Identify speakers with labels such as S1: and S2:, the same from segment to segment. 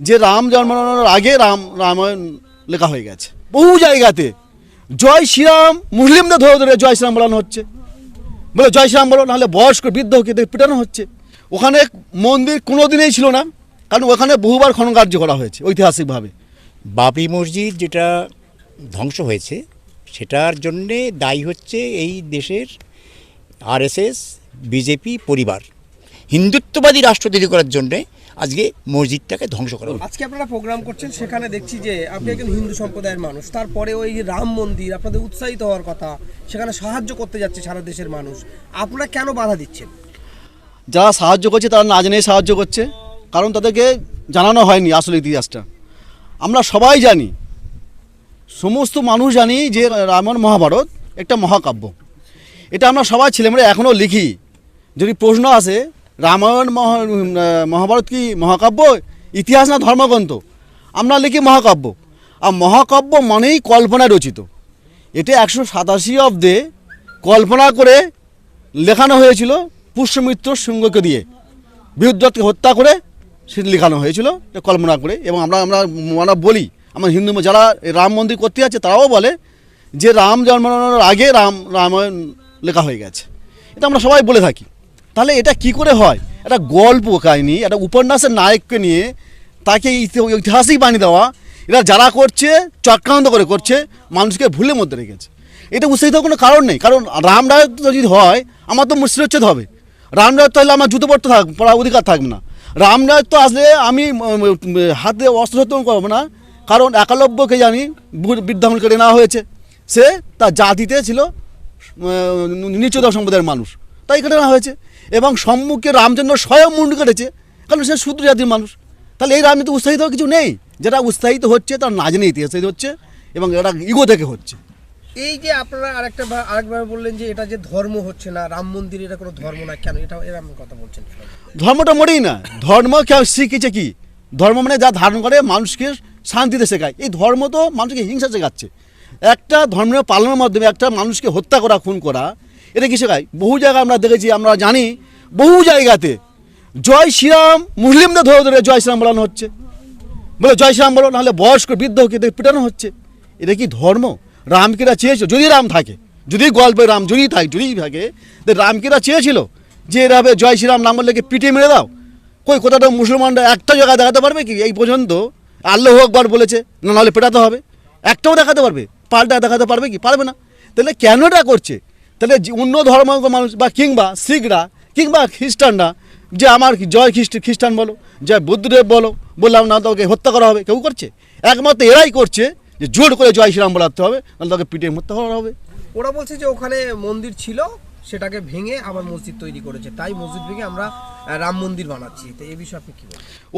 S1: যে রাম জন্মানোর আগে রাম, রামায়ণ লেখা হয়ে গেছে। বহু জায়গাতে জয় শ্রীরাম, মুসলিমদের ধরে ধরে জয় শ্রীরাম বলানো হচ্ছে। বলে জয় শ্রীরাম বলো, নাহলে বয়স্ক বৃদ্ধকে পিটানো হচ্ছে। ওখানে মন্দির কোনো দিনেই ছিল না, কারণ ওখানে বহুবার খনন কার্য করা হয়েছে, ঐতিহাসিকভাবে।
S2: বাবরি মসজিদ যেটা ধ্বংস হয়েছে, সেটার জন্যে দায়ী হচ্ছে এই দেশের আরএসএস, বিজেপি পরিবার। হিন্দুত্ববাদী রাষ্ট্র তৈরি করার জন্যে আজকে মসজিদটাকে ধ্বংস করা
S3: আজকে আপনারা প্রোগ্রাম করছেন সেখানে দেখছি যে আপনি একজন হিন্দু সম্প্রদায়ের মানুষ তারপরে ওই যে রাম মন্দির আপনাদের উৎসাহিত হওয়ার কথা সেখানে সাহায্য করতে যাচ্ছে সারা দেশের মানুষ আপনারা কেন বাধা দিচ্ছেন?
S1: যারা সাহায্য করছে তারা না জেনেই সাহায্য করছে কারণ তাদেরকে জানানো হয়নি আসলে ইতিহাসটা। আমরা সবাই জানি সমস্ত মানুষ জানি যে রামায়ণ মহাভারত একটা মহাকাব্য। এটা আমরা সবাই ছেলেমেয়েরা এখনও লিখি। যদি প্রশ্ন আসে রামায়ণ, মহা, মহাভারত কি মহাকাব্য? ইতিহাস না ধর্মগ্রন্থ? আমরা লিখি মহাকাব্য। আর মহাকাব্য মানেই কল্পনায় রচিত। এটা একশো সাতাশি অব্দে কল্পনা করে লেখানো হয়েছিল পুষ্যমিত্র সিংহকে দিয়ে। বিরুদ্ধকে হত্যা করে সেটা লেখানো হয়েছিল কল্পনা করে। এবং আমরা আমরা আমরা বলি, আমার হিন্দু যারা রাম মন্দির করতে আছে তারাও বলে যে রাম জন্মানোর আগে রাম, রামায়ণ লেখা হয়ে গেছে। এটা আমরা সবাই বলে থাকি। তাহলে এটা কি করে হয়? একটা গল্প কাহিনী, একটা উপন্যাসের নায়ককে নিয়ে তাকে ঐতিহাসিক বানিয়ে দেওয়া। এরা যারা করছে, চক্রান্ত করে করছে, মানুষকে ভুলের মধ্যে রেখেছে। এটা উৎসাহিত কোনো কারণ নেই। কারণ রাম রায়ত্ব যদি হয়, আমার তো মুসলিচ্ছেদ হবে। রাম রায়ত্ব হলে আমার জুতো পড়তে থাক পড়ার অধিকার থাকবে না। রাম তো আসলে আমি হাতে অস্ত্র সত্য করব না। কারণ একালব্যকে জানি বু- বৃদ্ধামন কেটে নেওয়া হয়েছে। সে তার জাতিতে ছিল নিচুদা সম্প্রদায়ের মানুষ। তাই কেটে নেওয়া হয়েছে। এবং সম্মুখে রামচন্দ্র স্বয়ং মুন্ডু কেটেছে কারণ সে শূদ্র জাতির মানুষ। তাহলে এই রাজনীতি উৎসাহিত কিছু নেই। যেটা উৎসাহিত হচ্ছে তার না জেনে ইতিহাস হচ্ছে এবং এটা ইগো থেকে হচ্ছে।
S3: এই যে আপনারা আরেকটা আরেকবার বললেন যে এটা যে ধর্ম হচ্ছে না রাম মন্দির এটা কোনো ধর্ম না কেন? এটা এরকম কথা বলছেন
S1: ধর্মটা মোটেই না। ধর্ম কেউ শিখেছে কি? ধর্ম মানে যা ধারণ করে মানুষকে শান্তিতে শেখায়। এই ধর্ম তো মানুষকে হিংসা শেখাচ্ছে। একটা ধর্মের পালনের মাধ্যমে একটা মানুষকে হত্যা করা খুন করা এটা কি শেখায়? বহু জায়গায় আমরা দেখেছি, আমরা জানি, বহু জায়গাতে জয় শ্রীরাম, মুসলিমদের ধরে ধরে জয় শ্রীরাম বলানো হচ্ছে। বলে জয় শ্রীরাম বলো, নাহলে বয়স্ক বৃদ্ধকে পিটানো হচ্ছে। এটা কি ধর্ম? রামকেরা চেয়েছিল, যদি রাম থাকে, যদি গল্পে রাম যদি থাকে যদি থাকে রামকেরা চেয়েছিল যে এরাবে জয় শ্রীরাম নাম বললে পিটিয়ে মেরে দাও? কই কোথাও মুসলমানরা একটা জায়গায় দেখাতে পারবে কি? এই পর্যন্ত আল্লাহ আকবার বলেছে, না, নাহলে পেটাতে হবে। একটাও দেখাতে পারবে, পাল্টা দেখাতে পারবে কি? পারবে না। তাহলে কেন এটা করছে? তাহলে অন্য ধর্ম মানুষ বা কিংবা শিখরা কিংবা খ্রিস্টানরা যে আমার জয় খ্রিস্ট খ্রিস্টান বলো জয় বুদ্ধদেব বলো বললাম না তোকে হত্যা করা হবে কেউ করছে? একমাত্র এরাই করছে যে জোর করে জয় শ্রীরাম বলাতে হবে নাহলে তোকে পিটিয়ে হত্যা করা হবে।
S3: ওরা বলছে যে ওখানে মন্দির ছিল সেটাকে ভেঙে আবার মসজিদ তৈরি করেছে তাই মসজিদ ভেঙে আমরা রাম মন্দির বানাচ্ছি। তো এই বিষয়ে আপনি কি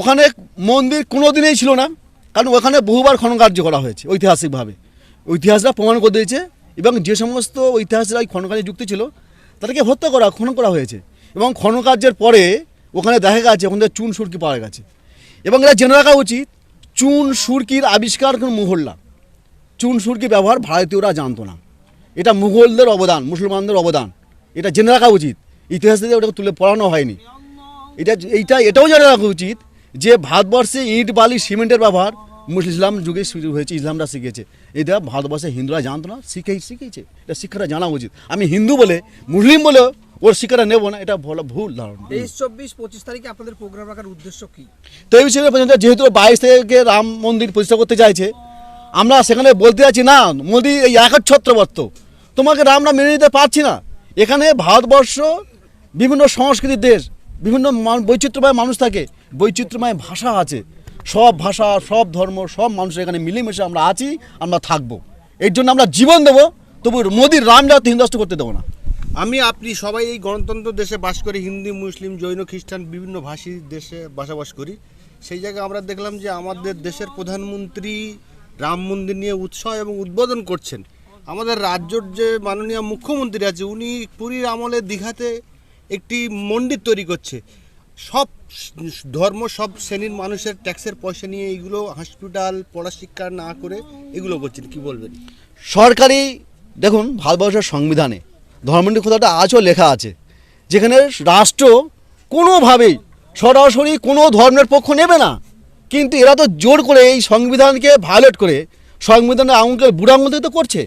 S1: ওখানে মন্দির কোনো দিনেই ছিল না কারণ ওখানে বহুবার খনন কার্য করা হয়েছে ঐতিহাসিকভাবে। ইতিহাসরা প্রমাণ করে দিয়েছে এবং যে সমস্ত ঐতিহাসিকরা এই খনন কার্যে যুক্ত ছিল, তাদেরকে হত্যা করা, খনন করা হয়েছে। এবং খনন কার্যের পরে ওখানে দেখা গেছে, ওখানে চুন সুরকি পাওয়া গেছে। এবং এটা জেনে রাখা উচিত, চুন সুরকির আবিষ্কার কোনো মুঘল চুন সুরকি ব্যবহার ভারতীয়রা জানতো না। এটা মুঘলদের অবদান, মুসলমানদের অবদান। এটা জেনে রাখা উচিত। ইতিহাস ওটাকে তুলে পড়ানো হয়নি। এটা এইটা, এটাও জেনে রাখা উচিত যে ভারতবর্ষে ইট, বালি, সিমেন্টের ব্যবহার ইসলাম যুগে শুরু হয়েছে ইসলামরা শিখেছে। এটা ভারতবর্ষে হিন্দুরা জানতো না শিখেই শিখেছে। এটা শিক্ষাটা জানা উচিত। আমি হিন্দু বলে মুসলিম বলে ওর শিক্ষাটা নেব না এটা বলা ভুল ধারণা।
S3: তেইশ চব্বিশ পঁচিশ তারিখে আপনাদের প্রোগ্রাম রাখার উদ্দেশ্য কি?
S1: তেইশ পর্যন্ত যেহেতু বাইশ থেকে রাম মন্দির প্রতিষ্ঠা করতে চাইছে আমরা সেখানে বলতে যাচ্ছি না মোদি এই একচ্ছত্রবর্ত তোমাকে রামরা মেনে নিতে পারছি না। এখানে ভারতবর্ষ বিভিন্ন সংস্কৃতির দেশ বিভিন্ন বৈচিত্র্যময় মানুষ থাকে বৈচিত্র্যময় ভাষা আছে। সব ভাষা, সব ধর্ম, সব মানুষের এখানে মিলেমিশে আমরা আছি, আমরা থাকব। এর জন্য আমরা জীবন দেবো, তবু মোদির রাম জাতি হিন্দু করতে দেবো না।
S4: আমি, আপনি সবাই এই গণতন্ত্র দেশে বাস করি, হিন্দু, মুসলিম, জৈন, খ্রিস্টান, বিভিন্ন ভাষী দেশে বসবাস করি। সেই জায়গায় আমরা দেখলাম যে আমাদের দেশের প্রধানমন্ত্রী রাম মন্দির নিয়ে উৎসাহ এবং উদ্বোধন করছেন। আমাদের রাজ্যর যে মাননীয় মুখ্যমন্ত্রী আছে, উনি পুরীর আমলে দীঘাতে একটি মন্দির তৈরি করছে। সব ধর্ম, সব শ্রেণির মানুষের ট্যাক্সের পয়সা নিয়ে এইগুলো হসপিটাল পড়াশিক্ষা না করে এগুলো করছেন, কি বলবেন?
S1: সরকারি, দেখুন, ভারতবর্ষের সংবিধানে ধর্মনির কথাটা আজও লেখা আছে, যেখানে রাষ্ট্র কোনোভাবেই সরাসরি কোনো ধর্মের পক্ষ নেবে না। কিন্তু এরা তো জোর করে এই সংবিধানকে ভায়োলেট করে সংবিধানের আঙুলকে বুড়া তো করছে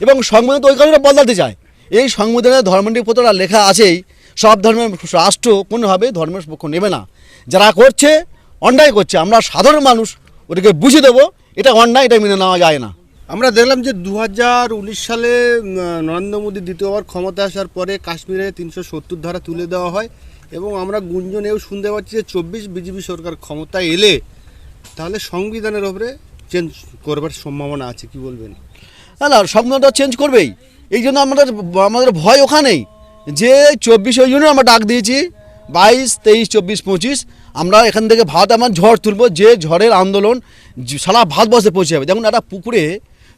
S1: এবং সংবিধান তো ওই কারণে বদলাতে চায়। এই সংবিধানে ধর্মনিরপেক্ষতা লেখা আছেই সব ধর্মের রাষ্ট্র কোনোভাবে ধর্মের পক্ষ নেবে না। যারা করছে অন্যায় করছে আমরা সাধারণ মানুষ ওটাকে বুঝিয়ে দেবো এটা অন্যায় এটা মেনে নেওয়া যায় না।
S4: আমরা দেখলাম যে দু হাজার উনিশ সালে নরেন্দ্র মোদী দ্বিতীয়বার ক্ষমতা আসার পরে কাশ্মীরে তিনশো সত্তর ধারা তুলে দেওয়া হয় এবং আমরা গুঞ্জনেও শুনতে পাচ্ছি যে চব্বিশ বিজেপি সরকার ক্ষমতায় এলে তাহলে সংবিধানের ওপরে চেঞ্জ করবার সম্ভাবনা আছে কি বলবেন?
S1: না না সংবিধানটা চেঞ্জ করবেই। এই জন্য আমাদের আমাদের ভয় ওখানেই। যে চব্বিশে জুনে আমরা ডাক দিয়েছি, বাইশ, তেইশ, চব্বিশ, পঁচিশ, আমরা এখান থেকে ভারত আমার ঝড় তুলব, যে ঝড়ের আন্দোলন সারা ভারতবর্ষে পৌঁছে যাবে। যেমন একটা পুকুরে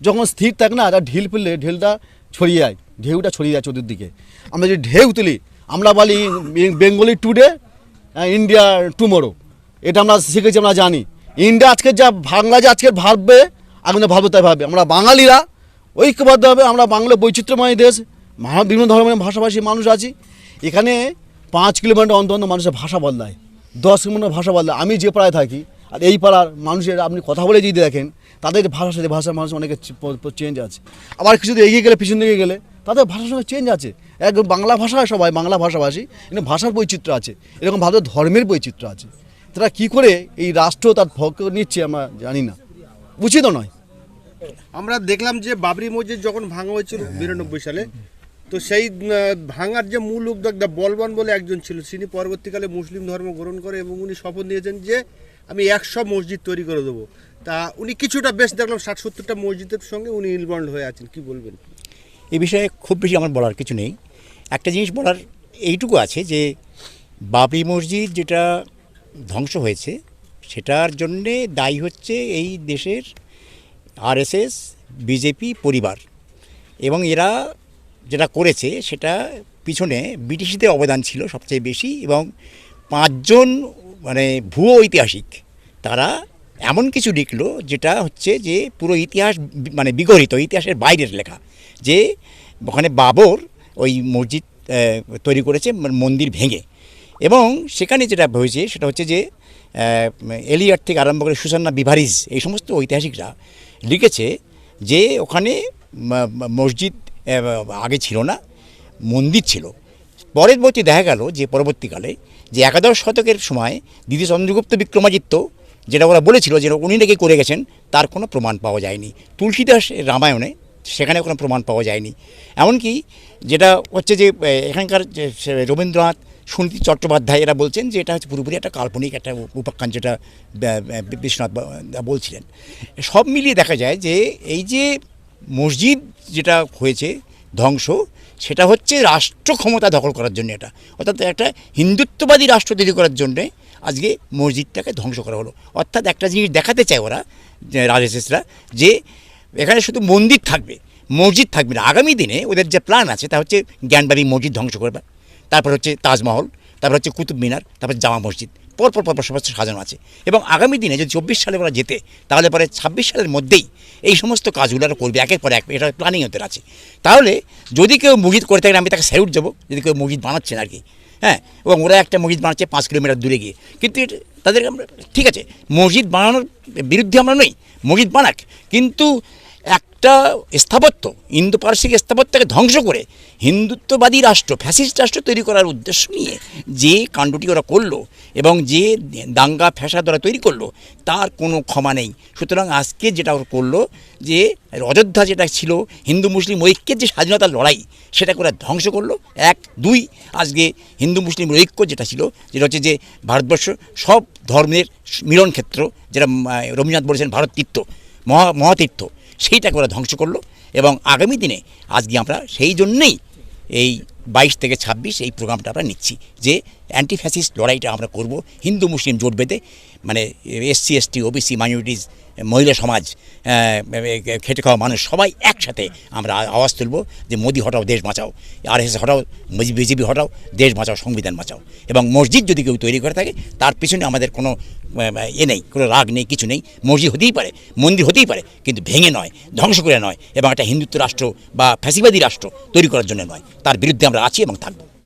S1: যখন স্থির থাকে না, একটা ঢিল ফেললে ঢিলটা ছড়িয়ে যায়, ঢেউটা ছড়িয়ে যায় চতুর্দিকে। আমরা যদি ঢেউ তুলি, আমরা বলি বেঙ্গলি টুডে ইন্ডিয়া টুমোরো। এটা আমরা শিখেছি, আমরা জানি। ইন্ডিয়া আজকে যা বাংলা যে আজকে ভাববে আগামী ভাববে তাই ভাববে আমরা বাঙালিরা ঐক্যবদ্ধ হবে আমরা বাংলা বৈচিত্র্যময় দেশ মহা- বিভিন্ন ধর্মের ভাষাভাষী মানুষ আছি। এখানে পাঁচ কিলোমিটার অন্তর অন্তর মানুষের ভাষা বদলায়। দশ কিলোমিটার ভাষা বদলায়। আমি যে পাড়ায় থাকি, আর এই পাড়ার মানুষের আপনি কথা বলে যদি দেখেন, তাদের ভাষার সাথে ভাষার মানুষ অনেক চেঞ্জ আছে। আবার কিছু এগিয়ে গেলে, পিছন দিকে গেলে, তাদের ভাষার সঙ্গে চেঞ্জ আছে। একদম বাংলা ভাষা সবাই, বাংলা ভাষাভাষী, কিন্তু ভাষার বৈচিত্র্য আছে। এরকম ভারতের ধর্মের বৈচিত্র্য আছে। তারা কি করে এই রাষ্ট্র তার ভক্ত নিচ্ছে, আমরা জানি না। উচিত নয়।
S4: আমরা দেখলাম যে বাবরি মসজিদ যখন ভাঙা হয়েছিল, বিরানব্বই সালে তো সেই ভাঙার যে মূল উদ্যোক্তা বলবান বলে একজন ছিল তিনি পরবর্তীকালে মুসলিম ধর্ম গ্রহণ করে এবং উনি শপথ নিয়েছেন যে আমি একশো মসজিদ তৈরি করে দেবো। তা উনি কিছুটা বেশ দেখলাম, ষাট সত্তরটা মসজিদের সঙ্গে উনি ইনভলভ হয়ে আছেন, কি বলবেন?
S2: এ বিষয়ে খুব বেশি আমার বলার কিছু নেই। একটা জিনিস বলার এইটুকু আছে যে, বাবরি মসজিদ যেটা ধ্বংস হয়েছে, সেটার জন্যে দায়ী হচ্ছে এই দেশের আরএসএস, বিজেপি পরিবার। এবং এরা যেটা করেছে সেটা পিছনে ব্রিটিশদের অবদান ছিল সবচেয়ে বেশি এবং পাঁচজন মানে ভুয়ো ঐতিহাসিক, তারা এমন কিছু লিখলো যেটা হচ্ছে যে পুরো ইতিহাস মানে বিগড়িত ইতিহাসের বাইরের লেখা। যে ওখানে বাবর ওই মসজিদ তৈরি করেছে মানে মন্দির ভেঙে। এবং সেখানে যেটা হয়েছে সেটা হচ্ছে যে এলিয়ার থেকে আরম্ভ করে সুসান্না বিভারিজ, এই সমস্ত ঐতিহাসিকরা লিখেছে যে ওখানে মসজিদ আগে ছিল না, মন্দির ছিল। পরের পরবর্তী দেখা গেল যে, পরবর্তীকালে যে একাদশ শতকের সময় দিদি চন্দ্রগুপ্ত বিক্রমাদিত্য, যেটা ওরা বলেছিল যে, উনি নাকি করে গেছেন, তার কোনো প্রমাণ পাওয়া যায়নি। তুলসীদাস রামায়ণে সেখানে কোনো প্রমাণ পাওয়া যায়নি। এমনকি যেটা হচ্ছে যে এখানকার যে রবীন্দ্রনাথ, সুনীতি চট্টোপাধ্যায় এরা বলছেন যে, এটা হচ্ছে পুরোপুরি একটা কাল্পনিক একটা উপাখ্যান যেটা বিশ্বনাথ বলছিলেন। সব মিলিয়ে দেখা যায় যে, এই যে মসজিদ যেটা হয়েছে, ধ্বংস, সেটা হচ্ছে রাষ্ট্র ক্ষমতা দখল করার জন্য এটা। অর্থাৎ একটা হিন্দুত্ববাদী রাষ্ট্র তৈরি করার জন্যে আজকে মসজিদটাকে ধ্বংস করা হলো। অর্থাৎ একটা জিনিস দেখাতে চায় ওরা রাজেশেষরা, যে এখানে শুধু মন্দির থাকবে, মসজিদ থাকবে না। আগামী দিনে ওদের যে প্ল্যান আছে, তা হচ্ছে জ্ঞানবাদী মসজিদ ধ্বংস করবে। তারপর হচ্ছে তাজমহল, তারপর হচ্ছে কুতুব মিনার তারপর জামা মসজিদ। পরপর পরপর সমস্ত সাজানো আছে। এবং আগামী দিনে যদি চব্বিশ সালে ওরা যেতে তাহলে পরে ছাব্বিশ সালের মধ্যেই এই সমস্ত কাজগুলো ওরা করবে, একের পর এক, এটা প্ল্যানিং ওদের আছে। তাহলে যদি কেউ মসজিদ করে থাকেন আমি তাকে স্যালুট দেবো, যদি কেউ মসজিদ বানাচ্ছেন আর কি হ্যাঁ এবং ওরা একটা মসজিদ বানাচ্ছে পাঁচ কিলোমিটার দূরে গিয়ে। কিন্তু তাদের আমরা, ঠিক আছে মসজিদ বানানোর বিরুদ্ধে আমরা নই মসজিদ বানাক। কিন্তু একটা স্থাপত্য ইন্দো পার্শ্বিক স্থাপত্যকে ধ্বংস করে হিন্দুত্ববাদী রাষ্ট্র, ফ্যাসিস্ট রাষ্ট্র তৈরি করার উদ্দেশ্য নিয়ে যে কাণ্ডটি ওরা করল এবং যে দাঙ্গা ফ্যাসাদ ওরা তৈরি করল, তার কোনো ক্ষমা নেই। সুতরাং আজকে যেটা ওরা করল যে, অযোধ্যা যেটা ছিল হিন্দু মুসলিম ঐক্যের যে স্বাধীনতার লড়াই, সেটাকে ওরা ধ্বংস করল। এক, দুই, আজকে হিন্দু মুসলিম ঐক্য যেটা ছিল, যেটা হচ্ছে যে ভারতবর্ষ সব ধর্মের মিলন ক্ষেত্র যেটা রবীন্দ্রনাথ বলেছেন ভারত তীর্থ মহা, মহাতীর্থ। সেইটাকে ওরা ধ্বংস করল এবং আগামী দিনে আজকে আমরা সেই জন্যেই এই বাইশ থেকে ছাব্বিশ এই প্রোগ্রামটা আমরা নিচ্ছি যে অ্যান্টি ফ্যাসিস্ট লড়াইটা আমরা করব। হিন্দু, মুসলিম জোট বেঁধে মানে এসসি, এসটি, ওবিসি মাইনরিটিস মহিলা সমাজ খেটে খাওয়া মানুষ সবাই একসাথে আমরা আওয়াজ তুলব যে মোদি হটাও, দেশ বাঁচাও। আর এস হটাও, বিজেপি হটাও, দেশ বাঁচাও, সংবিধান বাঁচাও। এবং মসজিদ যদি কেউ তৈরি করে থাকে, তার পিছনে আমাদের কোনো এ নেই, কোনো রাগ নেই, কিছু নেই। মসজিদ হতেই পারে, মন্দির হতেই পারে, কিন্তু ভেঙে নয়, ধ্বংস করে নয়। এবং একটা হিন্দুত্ব রাষ্ট্র বা ফ্যাসিবাদী রাষ্ট্র তৈরি করার জন্য নয়। তার বিরুদ্ধে আমরা আছি এবং থাকব।